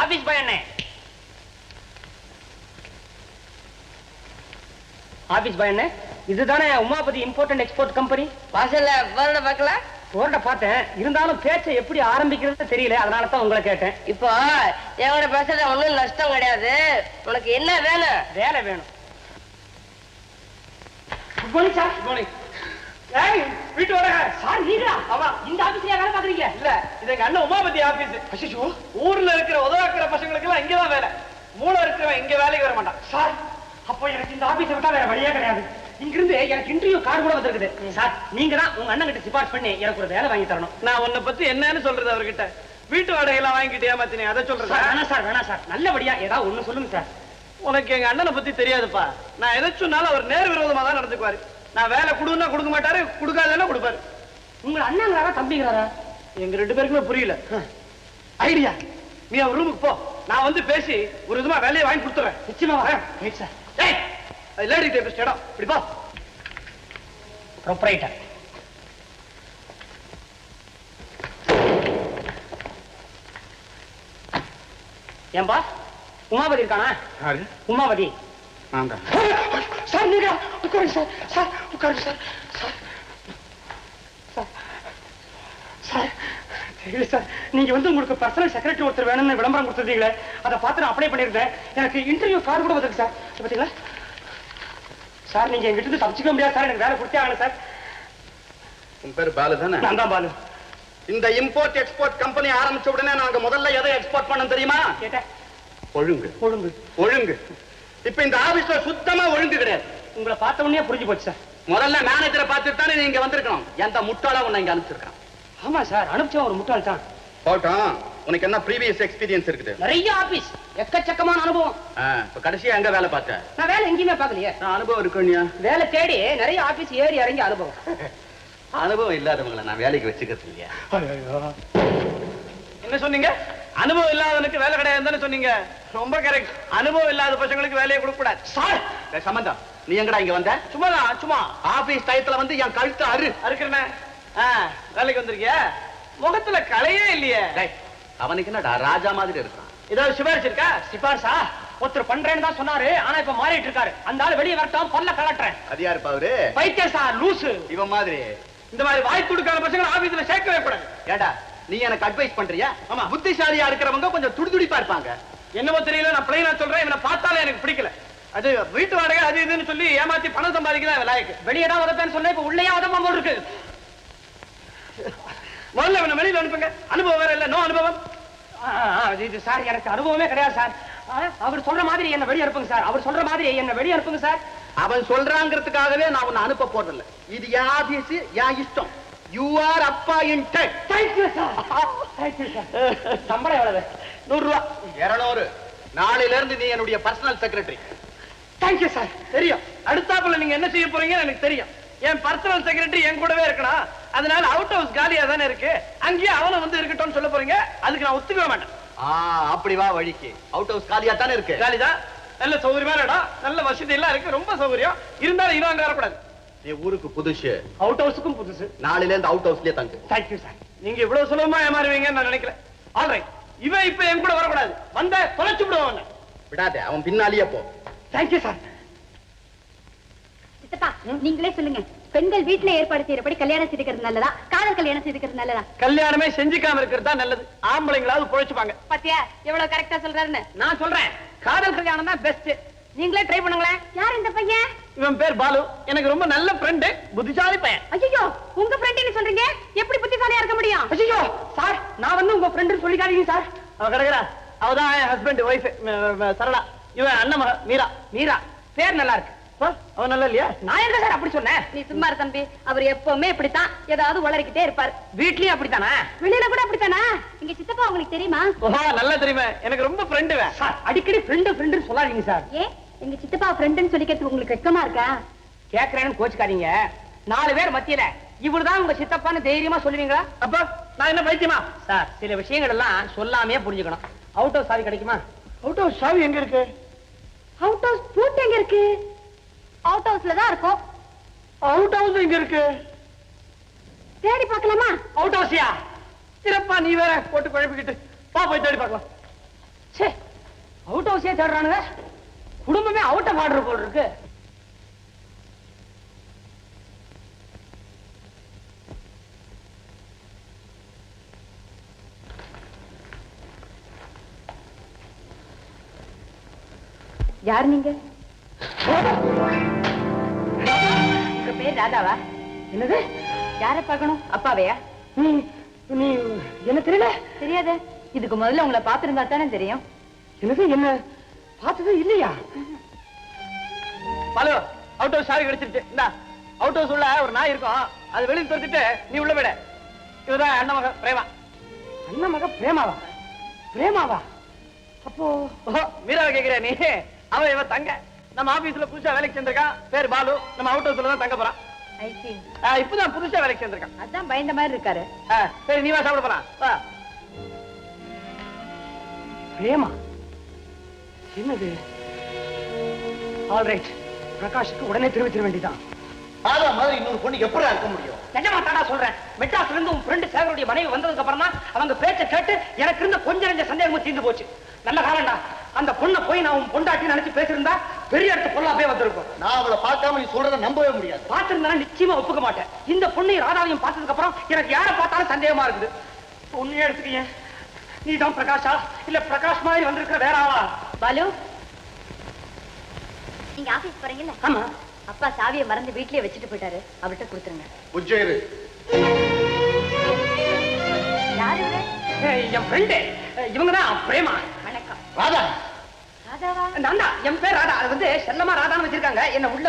Office boy அண்ணே. Office boy அண்ணே. இதுதானே உமாபதி இம்போர்ட் எக்ஸ்போர்ட் கம்பெனி வாசல்ல போர்ட பார்க்கல? போர்ட பார்த்தேன். இருந்தாலும் பேச்சை எப்படி ஆரம்பிக்கிறது தெரியல. அதனால தான் உங்களை கேட்டேன். இப்போ என்கிட்ட பேசுறது ஒண்ணும் நஷ்டம் கிடையாது. உனக்கு என்ன வேணும்? வேலை வேணும். Good morning sir good morning ஏய் வீட்டு வர சார் நீங்களா? ஆமா. இந்த ஆபீஸ்லயே வேலை பாக்குறீங்க இல்ல இது எங்க அண்ணன் உமாபதி ஆபீஸ். ஊர்ல இருக்கிற உதவாக்கிற பசங்களுக்கு எல்லாம் இங்கதான் வேலை மூளை இருக்கிறவன் இங்க வேலைக்கு வர மாட்டான் சார் அப்போ எனக்கு இந்த ஆபீஸை விட்டா வேற வழியே கிடையாது. இங்கிருந்து எனக்கு இன்டர்வியூ கார்டு கூட வந்திருக்குது. சார் நீங்க தான் உங்க அண்ணன் கிட்ட சிபார்ட் பண்ணி எனக்கு ஒரு வேலை வாங்கி தரணும். நான் உன்னை பத்தி என்னன்னு சொல்றது அவர்கிட்ட? வீட்டு வாடகை எல்லாம் வாங்கிட்டு ஏமாத்தினே அதை சொல்றேன் வேணாம் சார் வேணாம் சார். நல்லபடியா ஏதாவது ஒண்ணு சொல்லுங்க சார். உனக்கு எங்க அண்ணனை பத்தி தெரியாதுப்பா. நான் எதை சொன்னாலும் அவர் நேர் விரோதமா தான் நடந்துக்குவாரு. நான் வேலை கொடுன்னா கொடுக்க மாட்டாரு கொடுக்காதேன்னா கொடுப்பாரு. உங்க அண்ணங்கிறாரா தம்பிங்கிறாரா எங்க ரெண்டு பேருக்குமே புரியல. ஐடியா. நீ அவர் ரூமுக்கு போ. நான் வந்து பேசி ஒரு விதமா வேலையை வாங்கி கொடுத்துறேன். நிச்சயமா வரேன். சார். ஏய்! லேடி டைபிஸ்ட் இடம் இப்படி போ. ப்ரொப்ரைட்டர் ஏன்பா? உமாபதி இருக்கானா? யாரு? உமாபதி. நான் தான். சார் நீங்க உட்காருங்க சார். சார் உட்காருங்க சார். சார். சார். சார் தெரியல சார். நீங்க வந்து உங்களுக்கு பர்சனல் செக்ரட்டரி ஒருத்தர் வேணும்னு விளம்பரம் கொடுத்துருந்தீங்களே அதை பார்த்து நான் அப்ளை பண்ணியிருந்தேன். எனக்கு இன்டர்வியூ கார்டு கூட வந்திருக்கு சார். பார்த்தீங்களா? சார் நீங்க எங்கிட்ட இருந்து தப்பிச்சுக்க முடியாது சார். எனக்கு வேலை கொடுத்தே ஆகணும் சார். உன் பேர் பாலு தானே? நான் தான் பாலு. இந்த இம்போர்ட் எக்ஸ்போர்ட் கம்பெனி ஆரம்பிச்ச உடனே நாங்க முதல்ல எதை எக்ஸ்போர்ட் பண்ணோம் தெரியுமா? ஒழுங்கு. ஒழுங்கு. ஒழுங்கு. இப்ப இந்த ஆபீஸ்ல சுத்தமா ஒழுங்கு கிடையாது உங்களை பார்த்த உடனே புரிஞ்சு போச்சு சார். முதல்ல மேனேஜரை பார்த்துட்டு தானே நீங்க வந்திருக்கணும். எந்த முட்டாளா உன்னை இங்க அனுப்பிச்சிருக்கான். ஆமா சார் அனுப்பிச்சவன் ஒரு முட்டாள் தான். போட்டோம் உனக்கு என்ன ப்ரீவியஸ் எக்ஸ்பீரியன்ஸ் இருக்குது? நிறைய ஆபீஸ் எக்கச்சக்கமான அனுபவம். ஆ, இப்ப கடைசியா எங்க வேலை பார்த்த? நான் வேலை எங்கேயுமே பார்க்கலையே. நான் அனுபவம் இருக்குனியா வேலை தேடி நிறைய ஆபீஸ் ஏறி இறங்கி அனுபவம். அனுபவம் இல்லாதவங்களை நான் வேலைக்கு வச்சுக்கிறது இல்லையா? என்ன சொன்னீங்க? அனுபவம் இல்லாதவனுக்கு வேலை கிடையாதுன்னு சொன்னீங்க? ரொம்ப கரெக்ட் அனுபவம் இல்லாத பசங்களுக்கு வேலையை கொடுக்க கூடாது சார் நீ எங்கடா இங்க வந்த? சும்மா தான் சும்மா. ஆபீஸ் டயத்துல வந்து என் கழுத்து அரு அறுக்கிறனே. வேலைக்கு வந்திருக்கிய? முகத்துல கலையே இல்லையே. டேய், அவனுக்கு என்னடா ராஜா மாதிரி இருக்கான். ஏதாவது சிபாரிசு இருக்கா சிபார்சா? ஒருத்தர் பண்றேன்னு தான் சொன்னாரு ஆனா இப்ப மாறிட்டு இருக்காரு. அந்த ஆளு வெளியே வரட்டும் பல்ல கலட்டுறேன். அது யாருப்பா அவரு பைத்தியம் சார் லூசு. இவன் மாதிரி. இந்த மாதிரி வாய் கொடுக்காத பசங்களை ஆபீஸ்ல சேர்க்கவே கூடாது. ஏடா நீ எனக்கு அட்வைஸ் பண்றியா? ஆமா. புத்திசாலியா இருக்கிறவங்க கொஞ்சம் துடிதுடிப்பா இருப்பாங்க. என்னமோ தெரியல நான் பிளைனா சொல்றேன் இவனை பார்த்தாலே எனக்கு பிடிக்கல. அது வீட்டு வாடகை அது இதுன்னு சொல்லி ஏமாத்தி பணம் லாயக்கு. வெளியே தான் உதப்பேன்னு சொன்னேன் இப்ப உள்ளேயே உதப்ப போல் இருக்கு. வெளியில அனுப்புங்க. அனுபவம் வேற இல்ல நோ அனுபவம். இது சார் எனக்கு அனுபவமே கிடையாது சார். அவர் சொல்ற மாதிரி என்ன வெளியே அனுப்புங்க சார். அவர் சொல்ற மாதிரி என்ன வெளியே அனுப்புங்க சார். அவன் சொல்றாங்கிறதுக்காகவே நான் உன்னை அனுப்ப போறதில்ல. இது என் ஆபீஸ் என் இஷ்டம். யூ ஆர் அப்பா இன் சார் சம்பளம் எவ்வளவு? நூறு ரூபா இருநூறு. நாளையில இருந்து நீ என்னுடைய பர்சனல் செக்ரட்டரி தேங்க்யூ சார் தெரியும். அடுத்தாப்புல நீங்க என்ன செய்ய போறீங்கன்னு எனக்கு தெரியும். என் பர்சனல் செக்ரட்டரி என் கூடவே இருக்கணும் அதனால அவுட் ஹவுஸ் காலியா தானே இருக்கு. அங்கேயே அவனும் வந்து இருக்கட்டும்னு சொல்ல போறீங்க. அதுக்கு நான் ஒத்துக்கவே மாட்டேன். ஆ அப்படி வா வழிக்கு. அவுட் ஹவுஸ் காலியா தானே இருக்கு. காலிதான் நல்ல சௌகரியமான இடம் நல்ல வசதி எல்லாம் இருக்கு. ரொம்ப சௌகரியம். இருந்தாலும் இன்னும் அங்க வரக்கூடாது. நீ ஊருக்கு புதுசு. அவுட் ஹவுஸுக்கும் புதுசு. நாளையில இருந்து அவுட் ஹவுஸ்லயே தங்கு. தேங்க்யூ சார் நீங்க இவ்வளவு சுலபமா ஏமாறுவீங்கன்னு நான் நினைக்கிறேன் ஆல்ரைட் இவன் இப்ப என் கூட வரக்கூடாது. வந்த தொலைச்சு விடுவான். விடாதே அவன் பின்னாலேயே போ. தேங்க்யூ சார் நீங்களே சொல்லுங்க. பெண்கள் வீட்டுல ஏற்பாடு செய்யறபடி கல்யாணம் செய்துக்கிறது நல்லதா? காதல் கல்யாணம் செய்துக்கிறது நல்லதா? கல்யாணமே செஞ்சுக்காம இருக்கிறது தான் நல்லது. ஆம்பளைங்களாவது பொழைச்சுப்பாங்க. பாத்தியா எவ்வளவு கரெக்டா சொல்றாருன்னு? நான் சொல்றேன். காதல் கல்யாணம் தான் பெஸ்ட் நீங்களே ட்ரை பண்ணுங்களேன். யார் இந்த பையன்? இவன் பேர் பாலு. எனக்கு ரொம்ப நல்ல ஃப்ரெண்டு புத்திசாலி பையன். ஐயோ உங்க ஃப்ரெண்ட் சொல்றீங்க? எப்படி புத்திசாலியா இருக்க முடியும்? ஐயோ சார் நான் வந்து உங்க ஃப்ரெண்டு சொல்லிக்காதீங்க சார் அவ கிடக்குறா. அவதான் ஹஸ்பண்ட் ஒய்ஃப் சரளா. இவன் அண்ணன் மீரா. மீரா. பேர் நல்லா இருக்கு. அவன் நல்லா இல்லையா? நான் எங்க சார் அப்படி சொன்னேன்? நீ சும்மா தம்பி. அவர் எப்பவுமே இப்படித்தான். ஏதாவது உளறிக்கிட்டே இருப்பாரு. வீட்லயும் அப்படித்தானே? வெளியில கூட அப்படித்தானா? எங்க சித்தப்பா உங்களுக்கு தெரியுமா? ஓஹா நல்லா தெரியுமே. எனக்கு ரொம்ப ஃப்ரெண்டு சார் அடிக்கடி ஃப்ரெண்டு ஃப்ரெண்டு சொல்லாதீங்க சார். ஏ? எங்க சித்தப்பா ஃப்ரெண்டுன்னு சொல்லிக்கிறதுக்கு உங்களுக்கு வெக்கமா இருக்கா? கேக்குறேன்னு கோச்சுக்காதீங்க. நாலு பேர் மத்தியில இவருதான் உங்க சித்தப்பான்னு தைரியமா சொல்லுவீங்களா? அப்ப நான் என்ன பைத்தியமா? சார் சில விஷயங்கள் எல்லாம் சொல்லாமே புரிஞ்சுக்கணும். அவுட் ஹவுஸ் சாவி கிடைக்குமா? அவுட் ஹவுஸ் சாவி எங்க இருக்கு? அவுட் ஹவுஸ் பூட் எங்க இருக்கு? அவுட் ஹவுஸ்ல தான் இருக்கும். அவுட் ஹவுஸ் எங்க இருக்கு? தேடி பார்க்கலாமா? அவுட் ஹவுஸ்யா சிறப்பா நீ வேற போட்டு குழப்பிக்கிட்டு. பா போய் தேடி பார்க்கலாம். சே அவுட் ஹவுஸே தேடுறானுங்க. குடும்பமே அவுட் ஆஃப் ஆர்டர் போல் இருக்கு. யார் நீங்க? பேர் ராதாவா? என்னது? யார பார்க்கணும்? அப்பாவையா? நீ நீ என்ன தெரியல? தெரியாதே. இதுக்கு முதல்ல உங்களை பார்த்திருந்தா தானே தெரியும். என்னது என்ன? பார்த்தது இல்லையா? பாலு அவுட் ஹவுஸ் சாவி கிடைச்சிருச்சு. இந்த அவுட் ஹவுஸ் உள்ள ஒரு நாய் இருக்கும். அது வெளியே துரத்திட்டு நீ உள்ள விட இதுதான் அண்ணன் மகன் பிரேமா. அண்ணன் மக பிரேமாவா? பிரேமாவா? அப்போ மீராவை கேக்குறியா நீ? அவன் இவன் தங்க. நம்ம ஆபீஸ்ல புதுசா வேலைக்கு சேர்ந்திருக்கான். பேர் பாலு. நம்ம அவுட் ஹவுஸ்ல தான் தங்க போறான். இப்பதான் புதுசா வேலைக்கு சேர்ந்திருக்கான். அதான் பயந்த மாதிரி இருக்காரு. சரி நீ வா சாப்பிட போறான். வா. பிரேமா. என்னது? ஆல்ரைட் பிரகாஷுக்கு உடனே தெரிவித்திட வேண்டியதான் ராதா மாதிரி இன்னொரு பொண்ணு எப்படி இருக்க முடியும்? நிஜமா தானா சொல்றேன். மெட்ராஸ்ல இருந்து உன் ஃப்ரெண்டு சேகருடைய மனைவி வந்ததுக்கு அப்புறம் தான் அவங்க பேச்ச கேட்டு எனக்கு இருந்த கொஞ்சம் நெஞ்ச சந்தேகமும் தீர்ந்து போச்சு. நல்ல காலம்டா. அந்த பொண்ணை போய் நான் உன் பொண்டாட்டி நினைச்சு பேசியிருந்தா பெரிய இடத்து பொருளாப்பே வந்திருக்கும். நான் அவளை பார்க்காம நீ சொல்றத நம்பவே முடியாது. பார்த்திருந்தா நிச்சயமா ஒப்புக்க மாட்டேன். இந்த பொண்ணையும் ராதாவையும் பார்த்ததுக்கு அப்புறம் எனக்கு யாரை பார்த்தாலும் சந்தேகமா இருக்குது. உன்னையே எடுத்துக்கீங்க. நீ தான் பிரகாஷா? இல்ல பிரகாஷ் மாதிரி வந்திருக்கிற வேற ஆளா? பாலு. நீங்க ஆபீஸ் போறீங்கல்ல? ஆமா. அப்பா சாவியை மறந்து வீட்லயே வச்சுட்டு போயிட்டாரு. அவர்கிட்ட கொடுத்துருங்க. உஜ்ஜயிரு. யாரு என் ஃப்ரெண்டு இவங்க தான் பிரேமா. வணக்கம். ராதா. தான். என் பேர் ராதா. அது வந்து செல்லமா ராதான்னு வச்சிருக்காங்க. என்ன உள்ள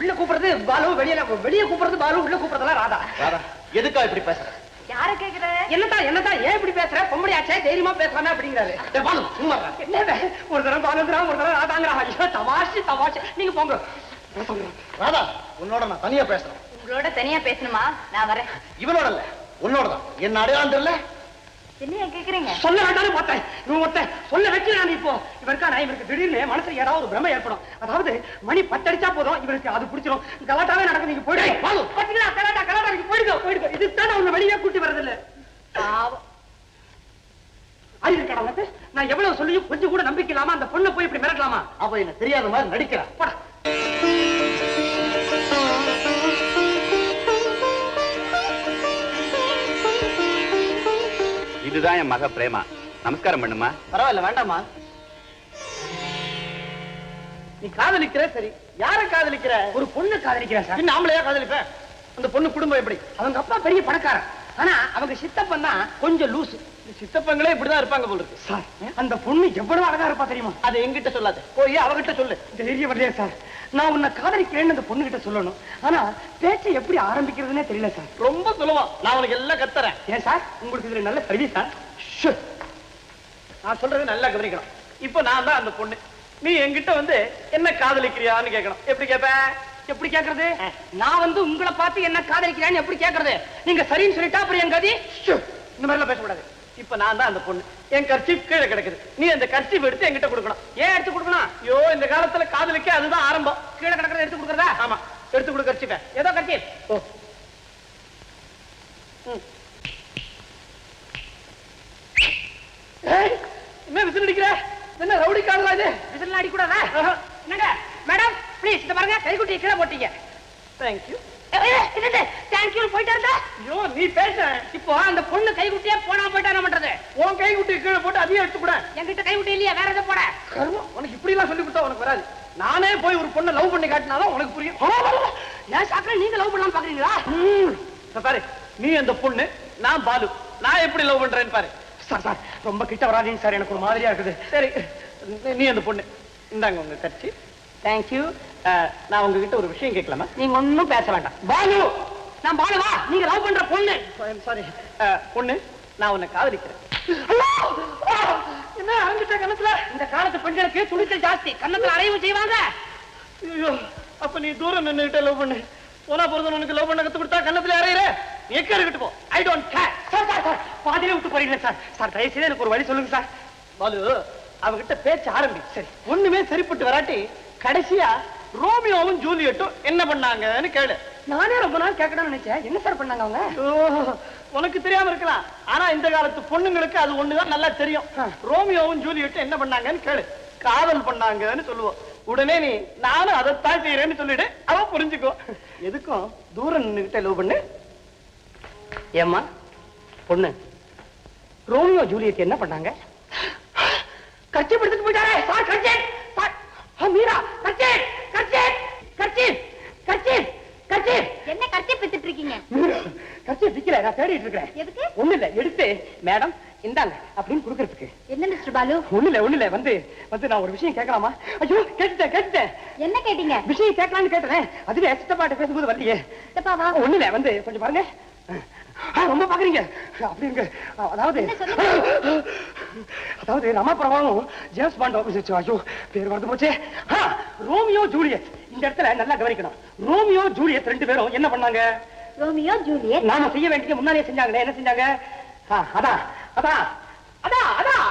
உள்ள கூப்பிடுறது பாலு வெளியில வெளிய கூப்பிடுறது பாலு உள்ள கூப்பிடுறதெல்லாம் ராதா. ராதா எதுக்கா இப்படி பேசுற? யார கேக்குற? என்னதான் என்னதான் ஏன் இப்படி பேசுற? பொம்பளை ஆச்சே தைரியமா பேசலாமே அப்படிங்கிறாரு. டேய் பாலு சும்மா. என்ன? ஒரு தடவை பாலுங்கிறான் ஒரு தடவை ராதாங்கிறான் ஐயோ தமாஷு தமாஷு. நீங்க போங்க. ராதா உன்னோட நான் தனியா பேசுறேன். உங்களோட தனியா பேசணுமா? நான் வரேன். இவனோட இல்ல உன்னோட தான். என்ன அடையாளம் தெரியல? என்னையா கேக்குறீங்க? சொல்ல வேண்டாம்னு பார்த்தேன் இவன் ஒருத்தன் சொல்ல வச்சு நான் இப்போ. இவருக்கா நான் இவருக்கு திடீர்னு மனசுல ஏதாவது ஒரு பிரமை ஏற்படும். அதாவது மணி பத்தடிச்சா போதும் இவருக்கு அது பிடிச்சிரும். கலாட்டாவே நடக்கும் நீங்க போயிடுங்க. பாத்தீங்களா கலாட்டா கலாட்டா நீங்க போயிடுங்க. போயிடுங்க. இதுதான் உன்னை வெளியே கூட்டி வரது இல்ல நான் எவ்வளவு சொல்லியும் கொஞ்சம் கூட நம்பிக்கை இல்லாம அந்த பொண்ணை போய் இப்படி மிரட்டலாமா? அவ என்ன தெரியாத மாதிரி நடிக்கிறா. இதுதான் என் மக பிரேமா. நமஸ்காரம் பண்ணுமா? பரவாயில்ல வேண்டாமா நீ காதலிக்கிற? சரி. யார காதலிக்கிற? ஒரு பொண்ணு காதலிக்கிறேன் சார். பின்ன ஆம்பளையா காதலிப்ப? அந்த பொண்ணு குடும்பம் எப்படி? அவங்க அப்பா பெரிய பணக்காரன் ஆனா அவங்க சித்தப்பன் தான் கொஞ்சம் லூசு. சித்தப்பங்களே இப்படிதான் இருப்பாங்க போல இருக்கு. சார் அந்த பொண்ணு எவ்வளவு அழகா இருப்பா தெரியுமா? அதை எங்கிட்ட சொல்லாத. போய் அவகிட்ட சொல்லு. தைரியம் வரலையா சார். நான் உன்னை காதலிக்கிறேன்னு அந்த பொண்ணு கிட்ட சொல்லணும். ஆனா பேச்சு எப்படி ஆரம்பிக்கிறதுனே தெரியல சார். ரொம்ப சுலபம். நான் உனக்கு எல்லாம் கத்துறேன். ஏன் சார்? உங்களுக்கு இதுல நல்ல சர்வீஸ் சார்? ஷு. நான் சொல்றது நல்லா கவனிக்கணும். இப்போ நான் தான் அந்த பொண்ணு. நீ என்கிட்ட வந்து என்ன காதலிக்கிறியான்னு கேட்கணும். எப்படி கேப்ப எப்படி கேக்குறது நான் வந்து உங்களை பார்த்து என்ன காதலிக்கிறேன்னு எப்படி கேக்குறது நீங்க சரின்னு சொல்லிட்டா அப்புறம் என் கதி. இந்த மாதிரிலாம் பேசக்கூடாது. இப்ப நான் தான் அந்த பொண்ணு. என் கர்ச்சீப் கீழே கிடக்குது. நீ அந்த கர்ச்சீப் எடுத்து என்கிட்ட கொடுக்கணும். ஏன் எடுத்து கொடுக்கணும்? ஐயோ இந்த காலத்துல காதலிக்க அதுதான் ஆரம்பம். கீழே கிடக்கிறத எடுத்து கொடுக்கறதா? ஆமா. எடுத்து கொடு கர்ச்சீப்ப ஏதோ கட்சி ஓ என்ன விசில் அடிக்கிற? என்ன ரவுடி காதலா இது? விசில் அடிக்கூடாதா? என்னங்க? மேடம் ப்ளீஸ் இந்த பாருங்க. கைக்குட்டி கீழே போட்டீங்க. தேங்க்யூ தேங்க்யூ போயிட்டா இருந்தா? ஐயோ நீ பேச. இப்போ அந்த பொண்ணு கைக்குட்டியே போனா போயிட்டா என்ன பண்றது? உன் கை விட்டு கீழே போட்டு அதையும் எடுத்து கூட என்கிட்ட கைக்குட்டி இல்லையா? வேற எதை போட. கர்மம் உனக்கு இப்படி எல்லாம் சொல்லி கொடுத்தா உனக்கு வராது. நானே போய் ஒரு பொண்ணை லவ் பண்ணி காட்டினாதான் உனக்கு புரியும். ஏன் சாக்கிர நீங்க லவ் பண்ணலாம் பாக்குறீங்களா? பாரு நீ அந்த பொண்ணு நான் பாலு. நான் எப்படி லவ் பண்றேன்னு பாரு. சார் சார் ரொம்ப கிட்ட வராதீங்க சார். எனக்கு ஒரு மாதிரியா இருக்குது. சரி நீ- அந்த பொண்ணு. இந்தாங்க உங்க கட்சி தேங்க்யூ நான் உங்ககிட்ட ஒரு விஷயம் கேட்கலாமா? நீங்க ஒண்ணும் பேச வேண்டாம். பாலு! நான் பாலுவா நீங்க லவ் பண்ற பொண்ணு. சாரி பொண்ணு நான் உன்னை காதலிக்கிறேன். என்ன அரைஞ்சிட்ட கணத்துல இந்த காலத்து பெண்களுக்கு துணிச்சல் ஜாஸ்தி. கன்னத்துல அறையும் செய்வாங்க. ஐயோ அப்ப நீ தூரம் நின்னுகிட்ட லவ் பண்ணு. போனா போறது உனக்கு லவ் பண்ண கத்து கொடுத்தா கண்ணத்துல அறையிற? எக்க இருக்கட்டு போ. I don't care sir sir sir பாதியிலே விட்டு போறீங்க சார் சார் தயவு செய்து எனக்கு ஒரு வழி சொல்லுங்க சார் பாலு அவகிட்ட பேச்ச ஆரம்பி. சரி ஒண்ணுமே சரிப்பட்டு வராட்டி கடைசியா ரோமியோவும் ஜூலியட்டும் என்ன பண்ணாங்கன்னு கேளு. நானே ரொம்ப நாள் கேட்கணும்னு நினைச்சேன். என்ன சார் பண்ணாங்க அவங்க? உனக்கு தெரியாம இருக்கலாம். ஆனா இந்த காலத்து பொண்ணுங்களுக்கு அது ஒண்ணுதான் நல்லா தெரியும். ரோமியோவும் ஜூலியட்டும் என்ன பண்ணாங்கன்னு கேளு. காதல் பண்ணாங்கன்னு சொல்லுவோம். உடனே நீ நானும் அதைத்தான் செய்யறேன்னு சொல்லிடு. அவ புரிஞ்சுக்கோ. எதுக்கும் தூரம் நின்னுகிட்ட லவ் பண்ணு. ஏம்மா பொண்ணு ரோமியோ ஜூலியட் என்ன பண்ணாங்க? கட்சி பிடிச்சிட்டு போயிட்டாரே. சார் ஆ, மீரா கட்சி கட்சி கட்சி கட்சி என்ன பித்துட்டு இருக்கீங்க? விக்கல நான் தேடிட்டு இருக்கிறேன். எதுக்கு? ஒண்ணு இல்ல எடுத்து மேடம் இந்தாங்க அப்படின்னு கொடுக்கறதுக்கு. என்ன மிஸ்டர் பாலு? ஒண்ணு இல்ல ஒண்ணு இல்ல வந்து வந்து நான் ஒரு விஷயம் கேட்கலாமா? ஐயோ கேட்டுட்டேன் கேட்டுட்டேன். என்ன கேட்டீங்க? விஷயம் கேட்கலாம்னு கேட்டேன் அதுவே சித்தப்பாட்ட பேசும்போது வரலையே. சித்தப்பாவா ஒண்ணு இல்ல வந்து கொஞ்சம் பாருங்க. ரொம்ப பாக்குறீங்க. அப்படிங்க அதாவது? அதாவது ரமாபுரமும் ஜேம்ஸ் பாண்ட் ஆபீஸ் ஐயோ பேர் வரது போச்சே. Romeo Juliet. இந்த இடத்துல நல்லா கவனிக்கணும். ரோமியோ ஜூலியட் ரெண்டு பேரும் என்ன பண்ணாங்க? ரோமியோ ஜூலியட் நாம செய்ய வேண்டிய முன்னாடியே செஞ்சாங்களே என்ன செஞ்சாங்க? அதான் அதான் அதான் அதான்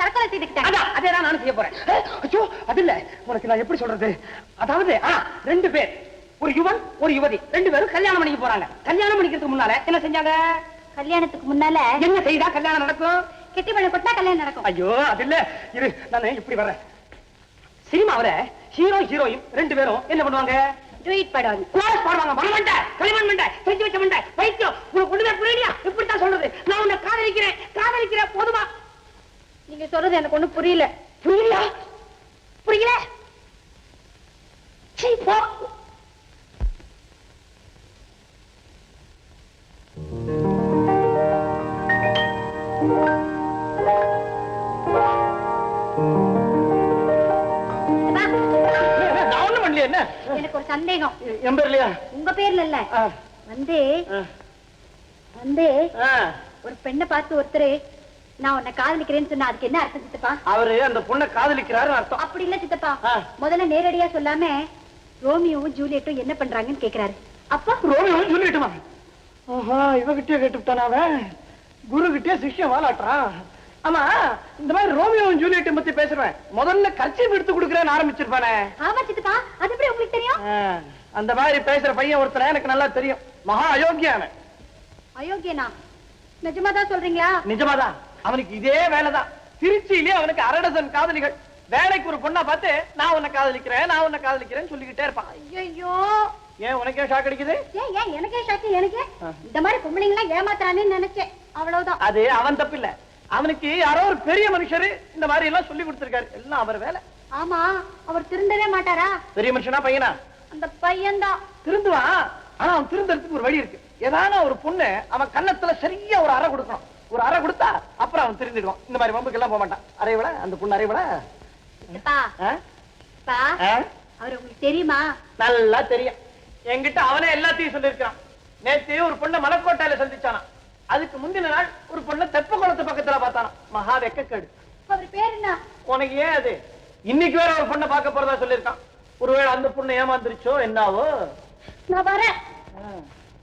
தற்கொலை செய்துக்கிட்டாங்க. அதான் அதே தான் நானும் செய்ய போறேன். ஐயோ அது இல்ல. உனக்கு நான் எப்படி சொல்றது? அதாவது ரெண்டு பேர். ஒரு யுவன் ஒரு யுவதி. ரெண்டு பேரும் கல்யாணம் பண்ணிக்க போறாங்க. கல்யாணம் பண்ணிக்கிறதுக்கு முன்னால என்ன செஞ்சாங்க? கல்யாணத்துக்கு முன்னால என்ன செய்தா கல்யாணம் நடக்கும்? கெட்டி பழம் கொட்டா கல்யாணம் நடக்கும். ஐயோ அது இல்ல. இரு நான் இப்படி வர்றேன். சினிமாவுல ஹீரோ ஹீரோயின் ரெண்டு பேரும் என்ன பண்ணுவாங்க? டூயிட் படம் கோரஸ் பாடுவாங்க. மணமண்ட களிமண் மண்ட செஞ்சு வச்ச மண்ட. பைத்தியம் உனக்கு ஒண்ணுமே புரியலையா? இப்படித்தான் சொல்றது? நான் உன்னை காதலிக்கிறேன். காதலிக்கிறேன் போதுமா? நீங்க சொல்றது எனக்கு ஒண்ணும் புரியல. புரியலையா? புரியல. சீ போ. சித்தப்பா, எனக்கு ஒரு சந்தேகம். என் பேர் இல்லையா உங்க பேர்ல இல்ல. வந்து வந்து. ஒரு பெண்ணை பார்த்து ஒருத்தர் நான் உன்னை காதலிக்கிறேன்னு சொன்னா அதுக்கு என்ன அர்த்தம் சித்தப்பா? அவரு அந்த பொண்ணை அர்த்தம். அப்படி இல்ல சித்தப்பா. முதல்ல நேரடியா சொல்லாம ரோமியோவும் ஜூலியட்டும் என்ன பண்றாங்கன்னு கேக்குறாரு. அப்பா. ரோமியோ சொல்லிட்டுமா ஆஹா இவகிட்டே கேட்டுட்டான் அவன்? குரு கிட்டே சிஷ்யம் வாலாட்டுறான். ஆமா இந்த மாதிரி ரோமியோவும் ஜூலியட்டையும் பத்தி பேசுறேன் முதல்ல கட்சி எடுத்து கொடுக்குறேன்னு ஆரம்பிச்சிருப்பானே. ஆமா சித்தப்பா. அது எப்படி உங்களுக்கு தெரியும்? அந்த மாதிரி பேசுற பையன் ஒருத்தனை எனக்கு நல்லா தெரியும். மகா அயோக்கியான? அயோக்கியனா நிஜமாதான் சொல்றீங்களா? நிஜமாதான் அவனுக்கு இதே வேலைதான் திருச்சியிலே அவனுக்கு அரை டசன் காதலிகள். வேலைக்கு ஒரு பொண்ணா பார்த்து நான் உன்னை காதலிக்கிறேன் நான் உன்னை காதலிக்கிறேன்னு சொல்லிக்கிட்டே இருப்பான். ஐயோ ஏன் உனக்கே ஷாக் அடிக்குது? ஏன் ஏன் எனக்கே ஷாக்கு எனக்கே? இந்த மாதிரி பொம்பளைங்க எல்லாம் ஏமாத்துறானேன்னு நினைச்சேன். அவ்வளவுதான். அது அவன் தப்பு இல்ல. அவனுக்கு யாரோ ஒரு பெரிய மனுஷரு இந்த மாதிரி எல்லாம் சொல்லி கொடுத்திருக்காரு. எல்லாம் அவர் வேலை. ஆமா அவர் திருந்தவே மாட்டாரா? பெரிய மனுஷனா பையனா? அந்த பையன்தான். திருந்துவான். ஆனா அவன் திருந்தறதுக்கு ஒரு வழி இருக்கு. ஏதான ஒரு பொண்ணு அவன் கன்னத்துல சரியா ஒரு அறை கொடுக்கணும். ஒரு அறை கொடுத்தா அப்புறம் அவன் திருந்திடுவான். இந்த மாதிரி வம்புக்கு எல்லாம் போக மாட்டான். அறை விட அந்த பொண்ணு அறை விட சித்தப்பா பா அவர் உங்களுக்கு தெரியுமா? நல்லா தெரியும். என்கிட்ட அவனே எல்லாத்தையும் சொல்லியிருக்கான். நேத்து ஒரு பொண்ணை மலக்கோட்டையில சந்திச்சானா அதுக்கு முந்தின நாள் ஒரு பொண்ணை தெப்ப குளத்து பக்கத்துல பார்த்தானா மகா வெக்கக்கேடு. அவர் பேர் என்ன? உனக்கு ஏன் அது? இன்னைக்கு வேற ஒரு பொண்ணை பார்க்க போறதா சொல்லியிருக்கான். ஒருவேளை அந்த பொண்ணு ஏமாந்துருச்சோ என்னாவோ? நான் வரேன்.